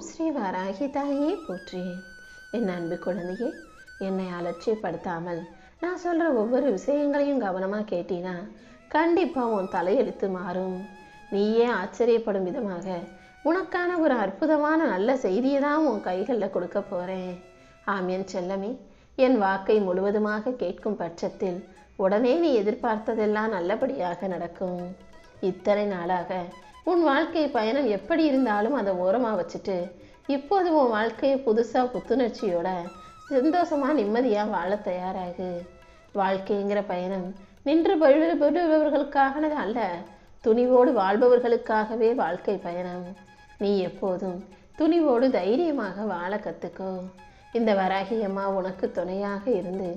ஓம் ஸ்ரீ வாராகி தாயே போற்றி. என் அன்பு குழந்தையே என்னை அலட்சியப்படுத்தாமல் நான் சொல்கிற ஒவ்வொரு விஷயங்களையும் கவனமாக கேட்டினா கண்டிப்பாக உன் தலையெழுத்து மாறும். நீயே ஆச்சரியப்படும் விதமாக உனக்கான ஒரு அற்புதமான நல்ல செய்தியை தான் உன் கைகளில் கொடுக்க போகிறேன் ஆம் என் செல்லமே என் வாக்கை முழுவதுமாக கேட்கும் பட்சத்தில் உடனே நீ எதிர்பார்த்ததெல்லாம் நல்லபடியாக நடக்கும். இத்தனை நாளாக உன் வாழ்க்கை பயணம் எப்படி இருந்தாலும் அதை ஓரமாக வச்சுட்டு இப்போது உன் வாழ்க்கையை புதுசாக புத்துணர்ச்சியோட சந்தோஷமாக நிம்மதியாக வாழ தயாராகு. வாழ்க்கைங்கிற பயணம் நின்று பெறுபவர்களுக்காகனது அல்ல துணிவோடு வாழ்பவர்களுக்காகவே வாழ்க்கை பயணம். நீ எப்போதும் துணிவோடு தைரியமாக வாழ கற்றுக்கோ இந்த வராகி அம்மா உனக்கு துணையாக இருந்து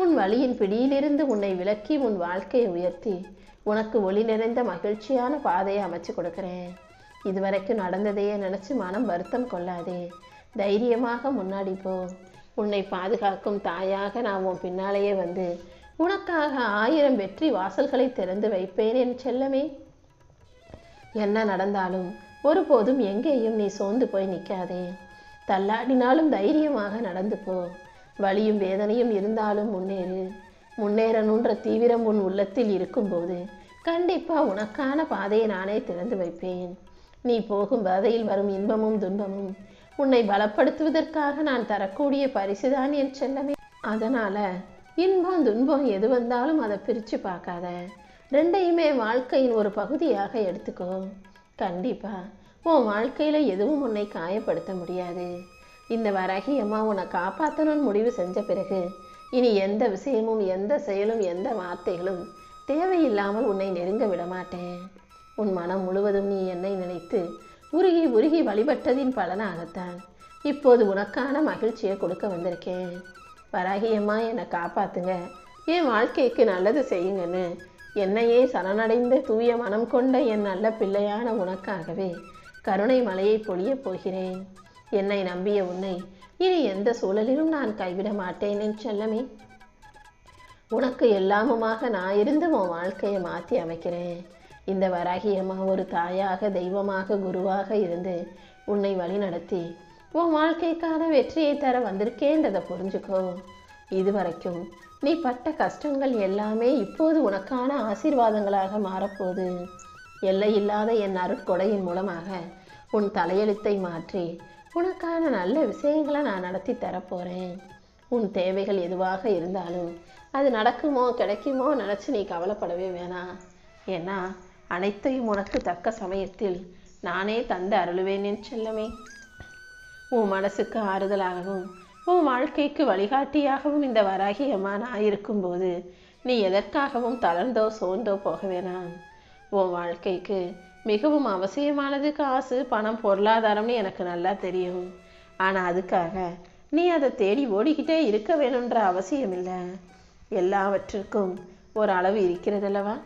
உன் வழியின் பிடியிலிருந்து உன்னை விலக்கி உன் வாழ்க்கையை உயர்த்தி உனக்கு ஒளி நிறைந்த மகிழ்ச்சியான பாதையை அமைச்சு கொடுக்குறேன். இதுவரைக்கும் நடந்ததையே நினச்சி மனம் வருத்தம் கொள்ளாதே. தைரியமாக முன்னாடி போ. உன்னை பாதுகாக்கும் தாயாக நான் உன் பின்னாலேயே வந்து உனக்காக ஆயிரம் வெற்றி வாசல்களை திறந்து வைப்பேன் என் செல்லமே. என்ன நடந்தாலும் ஒருபோதும் எங்கேயும் நீ சோர்ந்து போய் நிற்காதே தள்ளாடினாலும் தைரியமாக நடந்து போ. வலியும் வேதனையும் இருந்தாலும் முன்னேறு முன்னேறணுன்ற தீவிரம் உன் உள்ளத்தில் இருக்கும்போது கண்டிப்பா உனக்கான பாதையை நானே திறந்து வைப்பேன். நீ போகும் பாதையில் வரும் இன்பமும் துன்பமும் உன்னை பலப்படுத்துவதற்காக நான் தரக்கூடிய பரிசுதான் என் செல்லமே. அதனால இன்பம் துன்பம் எது வந்தாலும் அதை பிரித்து பார்க்காத. ரெண்டையுமே வாழ்க்கையின் ஒரு பகுதியாக எடுத்துக்கோ. கண்டிப்பா உன் வாழ்க்கையில் எதுவும் உன்னை காயப்படுத்த முடியாது. இந்த வராகி அம்மா உன்னை காப்பாற்றணும்னு முடிவு செஞ்ச பிறகு இனி எந்த விஷயமும் எந்த செயலும் எந்த வார்த்தைகளும் தேவையில்லாமல் உன்னை நெருங்க விடமாட்டேன் உன் மனம் முழுவதும் நீ என்னை நினைத்து உருகி உருகி வழிபட்டதின் பலனாகத்தான் இப்போது உனக்கான மகிழ்ச்சியை கொடுக்க வந்திருக்கேன். வராகியம்மா என்னை காப்பாத்துங்க. என் வாழ்க்கைக்கு நல்லது செய்யுங்கன்னு என்னையே சரணடைந்த தூய மனம் கொண்ட என் நல்ல பிள்ளையான உனக்காகவே கருணை மலையை பொழியப் போகிறேன். என்னை நம்பிய உன்னை இனி எந்த சூழலிலும் நான் கைவிட மாட்டேன் என் செல்லமே. உனக்கு எல்லாமுமாக நான் இருந்து உன் வாழ்க்கையை மாற்றி அமைக்கிறேன். இந்த வராகி அம்மா ஒரு தாயாக தெய்வமாக குருவாக இருந்து உன்னை வழிநடத்தி உன் வாழ்க்கைக்கான வெற்றியை தர வந்திருக்கேன்றதை புரிஞ்சுக்கோ. இதுவரைக்கும் நீ பட்ட கஷ்டங்கள் எல்லாமே இப்போது உனக்கான ஆசீர்வாதங்களாக மாறப்போகுது. எல்லையில்லாத என் அருட்கொடையின் மூலமாக உன் தலையெழுத்தை மாற்றி உனக்கான நல்ல விஷயங்களை நான் நடத்தி தரப்போகிறேன் உன் தேவைகள் எதுவாக இருந்தாலும் அது நடக்குமோ கிடைக்குமோ நினச்சி நீ கவலைப்படவே வேணாம். ஏன்னா அனைத்தையும் உனக்கு தக்க சமயத்தில் நானே தந்து அருளுவேன் என் செல்லமே. உன் மனசுக்கு ஆறுதலாகவும் உன் வாழ்க்கைக்கு வழிகாட்டியாகவும் இந்த வராகி அம்மா நான் இருக்கும்போது நீ எதற்காகவும் தளர்ந்தோ சோர்ந்தோ போக வேணாம். உன் வாழ்க்கைக்கு மிகவும் அவசியமானது காசு பணம் பொருளாதாரம்னு எனக்கு நல்லா தெரியும். ஆனால் அதுக்காக நீ அதை தேடி ஓடிக்கிட்டே இருக்க வேணுன்ற அவசியம் இல்லை. எல்லாவற்றிற்கும் ஒரு அளவு இருக்கிறதல்லவா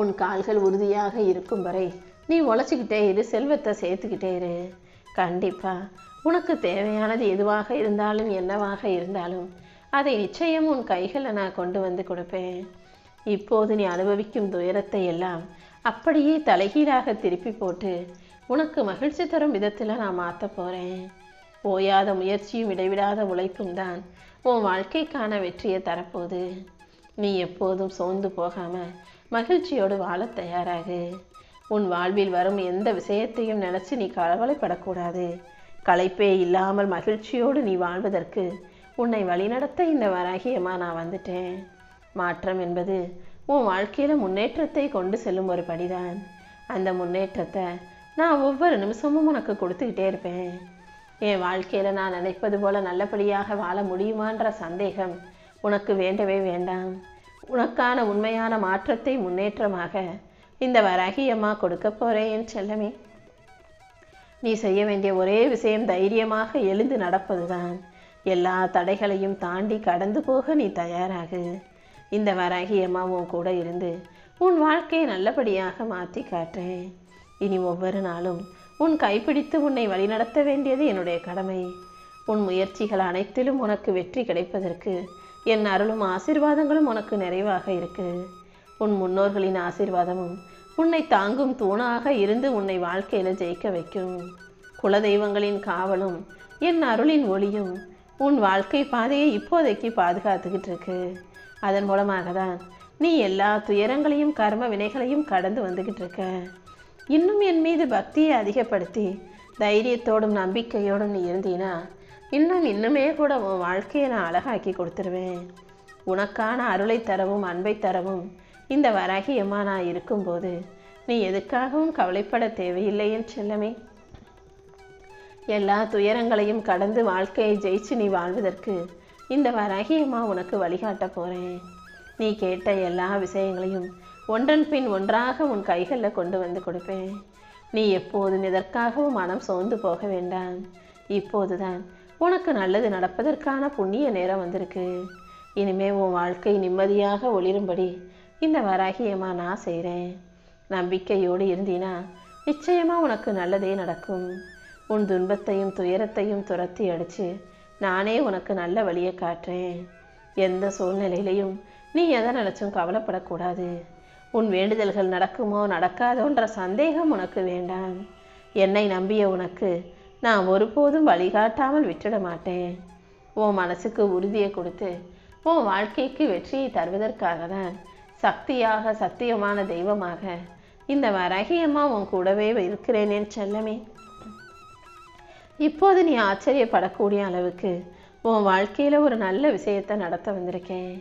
உன் கால்கள் உறுதியாக இருக்கும் வரை நீ உழைச்சிக்கிட்டே இரு செல்வத்தை சேர்த்துக்கிட்டே இரு. கண்டிப்பா உனக்கு தேவையானது எதுவாக இருந்தாலும் என்னவாக இருந்தாலும் அதை நிச்சயம் உன் கைகளில் நான் கொண்டு வந்து கொடுப்பேன். இப்போது நீ அனுபவிக்கும் துயரத்தை எல்லாம் அப்படியே தலைகீழாக திருப்பி போட்டு உனக்கு மகிழ்ச்சி தரும் விதத்தில் நான் மாற்ற போகிறேன் ஓயாத முயற்சியும் இடைவிடாத உழைப்பும் தான் உன் வாழ்க்கைக்கான வெற்றியை தரப்போகுது. நீ எப்போதும் சோர்ந்து போகாமல் மகிழ்ச்சியோடு வாழ தயாராகு. உன் வாழ்வில் வரும் எந்த விஷயத்தையும் நினச்சி நீ கவலைப்படக்கூடாது. களைப்பே இல்லாமல் மகிழ்ச்சியோடு நீ வாழ்வதற்கு உன்னை வழிநடத்த இந்த வராகியமாக நான் வந்துட்டேன். மாற்றம் என்பது உன் வாழ்க்கையில் முன்னேற்றத்தை கொண்டு செல்லும் ஒரு படிதான். அந்த முன்னேற்றத்தை நான் ஒவ்வொரு நிமிஷமும் உனக்கு கொடுத்துக்கிட்டே இருப்பேன். என் வாழ்க்கையில் நான் நினைப்பது போல நல்லபடியாக வாழ முடியுமான்ற சந்தேகம் உனக்கு வேண்டவே வேண்டாம். உனக்கான உண்மையான மாற்றத்தை முன்னேற்றமாக இந்த வரகியம்மா கொடுக்க போகிறேன் என் செல்லமே. நீ செய்ய வேண்டிய ஒரே விஷயம் தைரியமாக எழுந்து நடப்பதுதான். எல்லா தடைகளையும் தாண்டி கடந்து போக நீ தயாராகு. இந்த வராகி அம்மாவும் கூட இருந்து உன் வாழ்க்கையை நல்லபடியாக மாற்றி காட்டுறேன். இனி ஒவ்வொரு நாளும் உன் கைப்பிடித்து உன்னை வழிநடத்த வேண்டியது என்னுடைய கடமை. உன் முயற்சிகள் அனைத்திலும் உனக்கு வெற்றி கிடைப்பதற்கு என் அருளும் ஆசீர்வாதங்களும் உனக்கு நிறைவாக இருக்கு. உன் முன்னோர்களின் ஆசிர்வாதமும் உன்னை தாங்கும் தூணாக இருந்து உன்னை வாழ்க்கையில் ஜெயிக்க வைக்கும். குலதெய்வங்களின் காவலும் என் அருளின் ஒளியும் உன் வாழ்க்கை பாதையை இப்போதைக்கு பாதுகாத்துக்கிட்டு இருக்கு. அதன் மூலமாக தான் நீ எல்லா துயரங்களையும் கர்ம வினைகளையும் கடந்து வந்துக்கிட்டு இருக்க. இன்னும் என் மீது பக்தியை அதிகப்படுத்தி தைரியத்தோடும் நம்பிக்கையோடும் நீ இருந்தீனா இன்னும் இன்னுமே கூட உன் வாழ்க்கையை நான் அழகாக்கி கொடுத்துருவேன். உனக்கான அருளை தரவும் அன்பை தரவும் இந்த வராகியம்மா நான் இருக்கும்போது நீ எதுக்காகவும் கவலைப்பட தேவையில்லை என் செல்லமே. எல்லா துயரங்களையும் கடந்து வாழ்க்கையை ஜெயிச்சு நீ வாழ்வதற்கு இந்த வராகியம்மா உனக்கு வழிகாட்ட போகிறேன் நீ கேட்ட எல்லா விஷயங்களையும் ஒன்றன் பின் ஒன்றாக உன் கைகளில் கொண்டு வந்து கொடுப்பேன். நீ எப்போதும் எதற்காகவும் மனம் சோர்ந்து போக வேண்டாம். இப்போதுதான் உனக்கு நல்லது நடப்பதற்கான புண்ணிய நேரம் வந்திருக்கு. இனிமே உன் வாழ்க்கை நிம்மதியாக ஒளிரும்படி இந்த வராகியம்மா நான் செய்கிறேன் நம்பிக்கையோடு இருந்தீனா நிச்சயமாக உனக்கு நல்லதே நடக்கும். உன் துன்பத்தையும் துயரத்தையும் துரத்தி அடித்து நானே உனக்கு நல்ல வழியை காட்டுறேன். எந்த சூழ்நிலையிலையும் நீ எதை நினைச்சும் கவலைப்படக்கூடாது. உன் வேண்டுதல்கள் நடக்குமோ நடக்காதோன்ற சந்தேகம் உனக்கு வேண்டாம். என்னை நம்பிய உனக்கு நான் ஒருபோதும் வழிகாட்டாமல் விட்டுட மாட்டேன். உன் மனசுக்கு உறுதியை கொடுத்து உன் வாழ்க்கைக்கு வெற்றியை தருவதற்காக தான் சக்தியாக சத்தியமான தெய்வமாக இந்த வரகியம்மா உன் கூடவே இருக்கிறேனேன் செல்லமே. இப்போது நீ ஆச்சரியப்படக்கூடிய அளவுக்கு உன் வாழ்க்கையில் ஒரு நல்ல விஷயத்தை நடத்த வந்திருக்கேன்.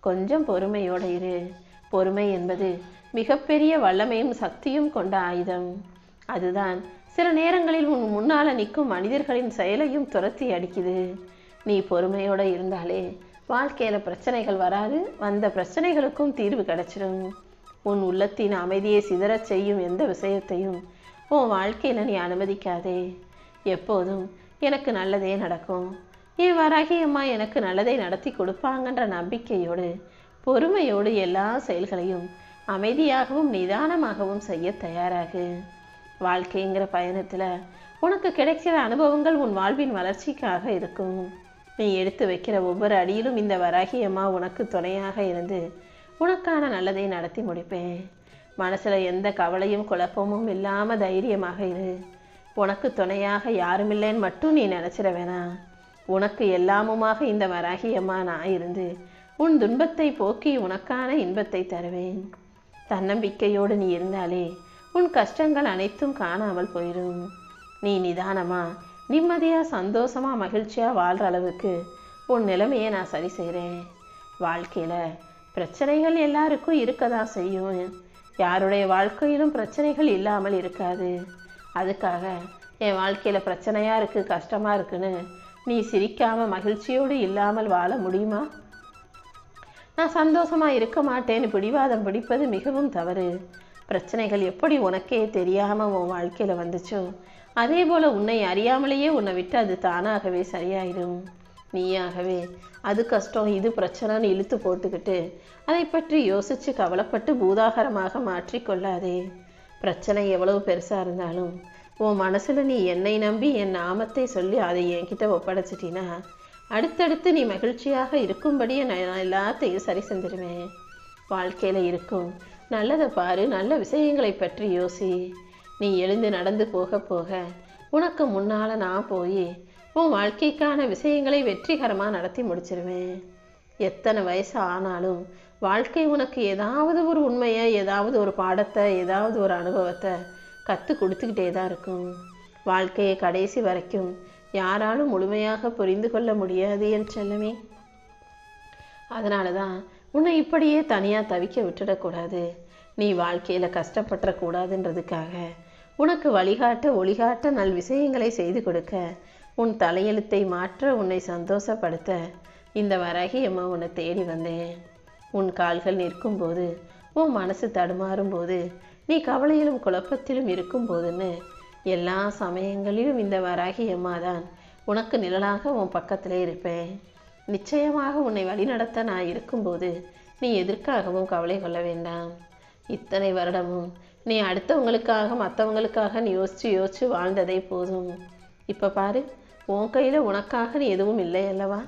கொஞ்சம் பொறுமையோட இரு. பொறுமை என்பது மிகப்பெரிய வல்லமையும் சக்தியும் கொண்ட ஆயுதம். அதுதான் சில நேரங்களில் உன் முன்னால் நிற்கும் மனிதர்களின் செயலையும் துரத்தி அடிக்குது. நீ பொறுமையோடு இருந்தாலே வாழ்க்கையில் பிரச்சனைகள் வராது வந்த பிரச்சனைகளுக்கும் தீர்வு கிடைச்சிடும் உன் உள்ளத்தின் அமைதியை சிதறச் செய்யும் எந்த விஷயத்தையும் உன் வாழ்க்கையில் நீ அனுமதிக்காதே. எப்போதும் எனக்கு நல்லதே நடக்கும். என் வராகி அம்மா எனக்கு நல்லதை நடத்தி கொடுப்பாங்கன்ற நம்பிக்கையோடு பொறுமையோடு எல்லா செயல்களையும் அமைதியாகவும் நிதானமாகவும் செய்ய தயாராகு. வாழ்க்கைங்கிற பயணத்தில் உனக்கு கிடைக்கிற அனுபவங்கள் உன் வாழ்வின் வளர்ச்சிக்காக இருக்கும். நீ எடுத்து வைக்கிற ஒவ்வொரு அடியிலும் இந்த வராகி அம்மா உனக்கு துணையாக இருந்து உனக்கான நல்லதை நடத்தி முடிப்பேன். மனசில் எந்த கவலையும் குழப்பமும் இல்லாமல் தைரியமாக இரு. உனக்கு துணையாக யாருமில்லைன்னு மட்டும் நீ நினச்சிட வேணாம். உனக்கு எல்லாமுமாக இந்த வராகியம்மா நான் இருந்து உன் துன்பத்தை போக்கி உனக்கான இன்பத்தை தருவேன். தன்னம்பிக்கையோடு நீ இருந்தாலே உன் கஷ்டங்கள் அனைத்தும் காணாமல் போயிடும் நீ நிதானமா நிம்மதியா சந்தோஷமா மகிழ்ச்சியா வாழ்கிற அளவுக்கு உன் நிலைமையை நான் சரி செய்கிறேன் வாழ்க்கையில் பிரச்சனைகள் எல்லாருக்கும் இருக்க தான் செய்யும். யாருடைய வாழ்க்கையிலும் பிரச்சனைகள் இல்லாமல் இருக்காது. அதுக்காக என் வாழ்க்கையில் பிரச்சனையாக இருக்குது கஷ்டமாக இருக்குன்னு நீ சிரிக்காமல் மகிழ்ச்சியோடு இல்லாமல் வாழ முடியுமா? நான் சந்தோஷமாக இருக்க மாட்டேன்னு பிடிவாதம் பிடிப்பது மிகவும் தவறு. பிரச்சனைகள் எப்படி உனக்கே தெரியாமல் உன் வாழ்க்கையில் வந்துச்சோ அதே போல் உன்னை அறியாமலேயே உன்னை விட்டு அது தானாகவே சரியாயிடும். நீயாகவே அது கஷ்டம் இது பிரச்சனைன்னு இழுத்து போட்டுக்கிட்டு அதை பற்றி யோசித்து கவலைப்பட்டு பூதாகரமாக மாற்றிக்கொள்ளாதே பிரச்சனை எவ்வளவு பெருசாக இருந்தாலும் உன் மனசில் நீ என்னை நம்பி என் நாமத்தை சொல்லி அதை என்கிட்ட ஒப்படைச்சிட்டினா அடுத்தடுத்து நீ மகிழ்ச்சியாக இருக்கும்படியே நான் எல்லாத்தையும் சரி செஞ்சிருவேன். வாழ்க்கையில் இருக்கும் நல்லதை பாரு நல்ல விஷயங்களை பற்றி யோசி. நீ எழுந்து நடந்து போக போக உனக்கு முன்னால் நான் போய் உன் வாழ்க்கைக்கான விஷயங்களை வெற்றிகரமாக நடத்தி முடிச்சிருவேன். எத்தனை வயசு ஆனாலும் வாழ்க்கை உனக்கு ஏதாவது ஒரு உண்மையை ஏதாவது ஒரு பாடத்தை ஏதாவது ஒரு அனுபவத்தை கற்று கொடுத்துக்கிட்டே தான் இருக்கும். வாழ்க்கையை கடைசி வரைக்கும் யாராலும் முழுமையாக புரிந்து கொள்ள முடியாது என் செல்லமே. அதனால தான் உன்னை இப்படியே தனியாக தவிக்க விட்டுடக்கூடாது. நீ வாழ்க்கையில் கஷ்டப்பட்டுறக்கூடாதுன்றதுக்காக உனக்கு வழிகாட்ட ஒளிகாட்ட நல் விஷயங்களை செய்து கொடுக்க உன் தலையெழுத்தை மாற்ற உன்னை சந்தோஷப்படுத்த இந்த வராகி அம்மா உன்னை தேடி வந்தேன். உன் கால்கள் நிற்கும்போது உன் மனசு தடுமாறும் போது நீ கவலையிலும் குழப்பத்திலும் இருக்கும் போதுன்னு எல்லா சமயங்களிலும் இந்த வராகி அம்மா தான் உனக்கு நிழலாக உன் பக்கத்திலே இருப்பேன். நிச்சயமாக உன்னை வழிநடத்த நான் இருக்கும்போது நீ எதற்காகவும் கவலை கொள்ள வேண்டாம். இத்தனை வருடமும் நீ அடுத்தவங்களுக்காக மற்றவங்களுக்காக நீ யோசிச்சு யோசிச்சு வாழ்ந்ததே போதும். இப்போ பாரு உன் கையில் உனக்காக நீ எதுவும் இல்லை அல்லவா?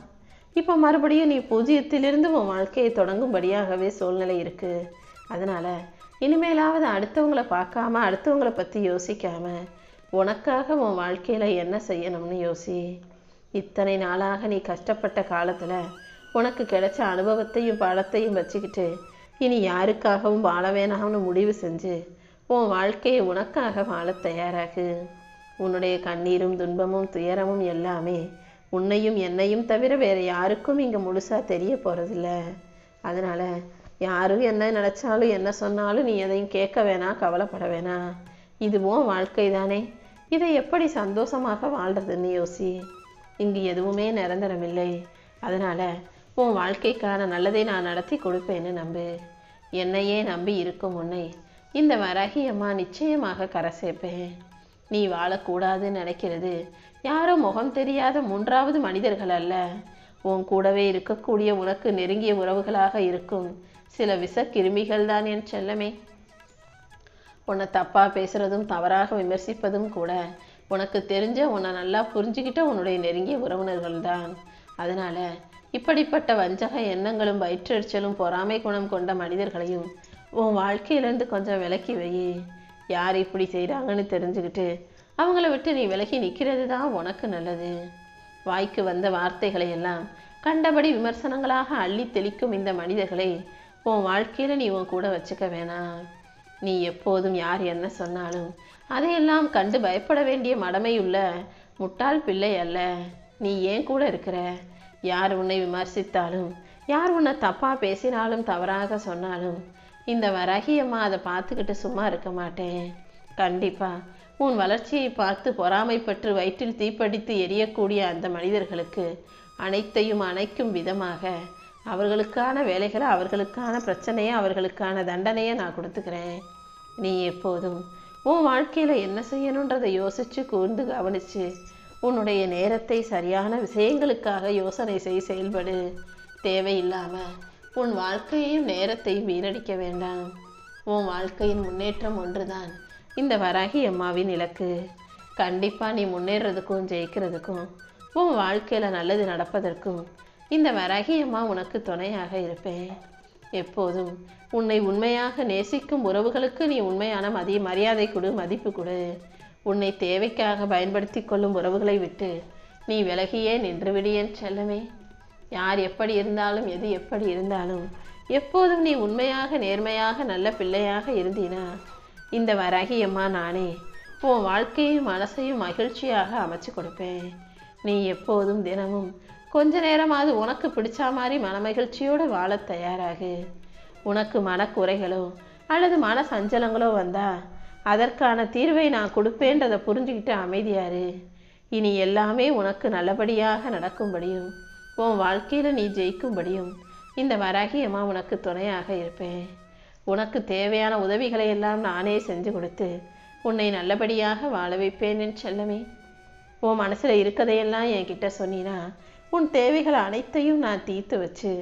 இப்போ மறுபடியும் நீ பூஜ்ஜியத்திலிருந்து உன் வாழ்க்கையை தொடங்கும்படியாகவே சூழ்நிலை இருக்குது அதனால் இனிமேலாவது அடுத்தவங்கள பார்க்காம அடுத்தவங்கள பற்றி யோசிக்காம உனக்காக உன் வாழ்க்கையில் என்ன செய்யணும்னு யோசி. இத்தனை நாளாக நீ கஷ்டப்பட்ட காலத்தில் உனக்கு கிடைச்ச அனுபவத்தையும் பழத்தையும் வச்சுக்கிட்டு இனி யாருக்காகவும் வாழ வேணாம்னு முடிவு செஞ்சு உன் வாழ்க்கையை உனக்காக வாழ தயாராகு. உன்னுடைய கண்ணீரும் துன்பமும் துயரமும் எல்லாமே உன்னையும் என்னையும் தவிர வேறு யாருக்கும் இங்கே முழுசாக தெரிய போகிறதில்ல அதனால் யாரும் என்ன நினச்சாலும் என்ன சொன்னாலும் நீ எதையும் கேட்க வேணாம் கவலைப்பட வேணாம். இதுவும் வாழ்க்கை தானே இதை எப்படி சந்தோஷமாக வாழ்கிறதுன்னு யோசி. இங்கு எதுவுமே நிரந்தரமில்லை. அதனால் உன் வாழ்க்கைக்கான நல்லதை நான் நடத்தி கொடுப்பேன்னு நம்பு. என்னையே நம்பி இருக்கும் உன்னை இந்த வராகி அம்மா நிச்சயமாக கரை சேர்ப்பேன். நீ வாழக்கூடாதுன்னு நினைக்கிறது யாரோ முகம் தெரியாத மூன்றாவது மனிதர்கள் அல்ல. உன் கூடவே இருக்கக்கூடிய உனக்கு நெருங்கிய உறவுகளாக இருக்கும். சில விஷக்கிருமிகள் தான் என் செல்லமே. உன்னை தப்பாக பேசுகிறதும் தவறாக விமர்சிப்பதும் கூட உனக்கு தெரிஞ்ச உன்னை நல்லா புரிஞ்சுக்கிட்ட உன்னுடைய நெருங்கிய உறவினர்கள் தான். அதனால் இப்படிப்பட்ட வஞ்சக எண்ணங்களும் வயிற்றெரிச்சலும் பொறாமை குணம் கொண்ட மனிதர்களையும் உன் வாழ்க்கையிலேருந்து கொஞ்சம் விலக்கி வை. யார் இப்படி செய்கிறாங்கன்னு தெரிஞ்சுக்கிட்டு அவங்கள விட்டு நீ விலகி நிற்கிறது தான் உனக்கு நல்லது. வாய்க்கு வந்த வார்த்தைகளை எல்லாம் கண்டபடி விமர்சனங்களாக அள்ளி தெளிக்கும் இந்த மனிதர்களை உன் வாழ்க்கையில் நீ உன் கூட வச்சுக்க வேணாம். நீ எப்போதும் யார் என்ன சொன்னாலும் அதையெல்லாம் கண்டு பயப்பட வேண்டிய மடமையுள்ள முட்டாள் பிள்ளை அல்ல. நீ ஏன் கூட இருக்கிற? யார் உன்னை விமர்சித்தாலும் யார் உன்னை தப்பாக பேசினாலும் தவறாக சொன்னாலும் இந்த வராகியம்மா அதை பார்த்துக்கிட்டு சும்மா இருக்க மாட்டேன். கண்டிப்பாக உன் வளர்ச்சியை பார்த்து பொறாமைப்பற்று வயிற்றில் தீப்படித்து எரியக்கூடிய அந்த மனிதர்களுக்கு அனைத்தையும் அணைக்கும் விதமாக அவர்களுக்கான வேலைகளை அவர்களுக்கான பிரச்சனையை அவர்களுக்கான தண்டனையை நான் கொடுத்துக்கிறேன். நீ எப்போதும் உன் வாழ்க்கையில் என்ன செய்யணுன்றதை யோசித்து கூர்ந்து கவனித்து உன்னுடைய நேரத்தை சரியான விஷயங்களுக்காக யோசனை செய் செயல்படு. தேவையில்லாமல் உன் வாழ்க்கையையும் நேரத்தையும் வீணடிக்க வேண்டாம். உன் வாழ்க்கையின் முன்னேற்றம் ஒன்றுதான். இந்த வராகி அம்மாவின் இலக்கு. கண்டிப்பாக நீ முன்னேறதுக்கும் ஜெயிக்கிறதுக்கும் உன் வாழ்க்கையில் நல்லது நடப்பதற்கும் இந்த வராகி அம்மா உனக்கு துணையாக இருப்பேன். எப்போதும் உன்னை உண்மையாக நேசிக்கும் உறவுகளுக்கு நீ உண்மையான மதிய மரியாதை கொடு மதிப்பு கொடு. உன்னை தேவைக்காக பயன்படுத்தி கொள்ளும் உறவுகளை விட்டு நீ விலகியே நின்று விடியேன் செல்லமே. யார் எப்படி இருந்தாலும் எது எப்படி இருந்தாலும் எப்போதும் நீ உண்மையாக நேர்மையாக நல்ல பிள்ளையாக இருந்தீனா இந்த வராகியம்மா நானே உன் வாழ்க்கையும் மனசையும் மகிழ்ச்சியாக அமைச்சு கொடுப்பேன். நீ எப்போதும் தினமும் கொஞ்ச நேரமாவது உனக்கு பிடிச்ச மாதிரி மனமகிழ்ச்சியோடு வாழ தயாராகு. உனக்கு மனக்குறைகளோ அல்லது மன சஞ்சலங்களோ வந்தா அதற்கான தீர்வை நான் கொடுப்பேன்றதை புரிஞ்சுக்கிட்டு அமைதியாரு. இனி எல்லாமே உனக்கு நல்லபடியாக நடக்கும்படியும் உன் வாழ்க்கையில் நீ ஜெயிக்கும்படியும் இந்த வராகி அம்மா உனக்கு துணையாக இருப்பேன். உனக்கு தேவையான உதவிகளை எல்லாம் நானே செஞ்சு கொடுத்து உன்னை நல்லபடியாக வாழ வைப்பேன் என் செல்லமே. உன் மனசில் இருக்கதையெல்லாம் என்கிட்ட சொன்னினா உன் தேவைகள் அனைத்தையும் நான் தீர்த்து வச்சு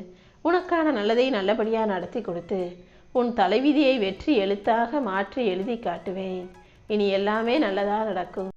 உனக்கான நல்லதை நல்லபடியாக நடத்தி கொடுத்து உன் தலைவிதியை வெற்றி எழுத்தாக மாற்றி எழுதி காட்டுவேன். இனி எல்லாமே நல்லதாக நடக்கும்.